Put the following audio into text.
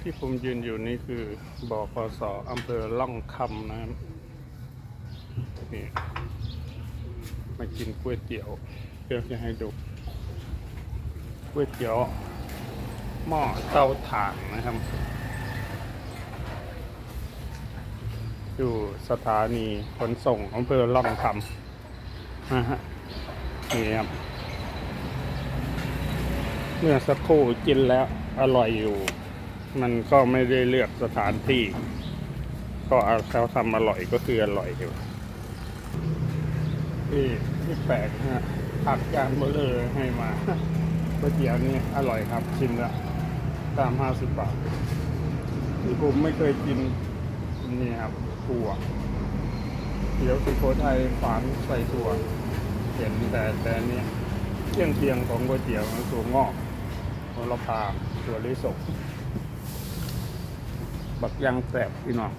ที่ผมยืนอยู่นี่คือบอกสอำเภอล่องคำนะครับนี่มากินก๋วยเตี๋ยวเพื่อจะให้ดูก๋วยเตี๋ยวหม้อเตาถ่านนะครับ อยู่สถานีขนส่งอำเภอล่องคำนะฮะนี่ครับเมื่อสักครู่กินแล้วอร่อยอยู่ มันก็ไม่ได้เลือกสถานที่ ก็เอาเขาทำอร่อยก็คืออร่อยอยู่ที่ที่แปลกฮะผักจานเบลเลอร์ให้มาก๋วยเตี๋ยวนี่อร่อยครับชิมละตามห้าสิบบาท ที่ผมไม่เคยกินนี่ครับถั่วเดี๋ยวสุโขทัยฝานใส่ถั่วเห็นแต่แต่นเนี้ยเครื่องเคียงของก๋วยเตี๋ยวมันถั่วงอกโหระพาถั่วลิสง บักยางแสบพี่น้อง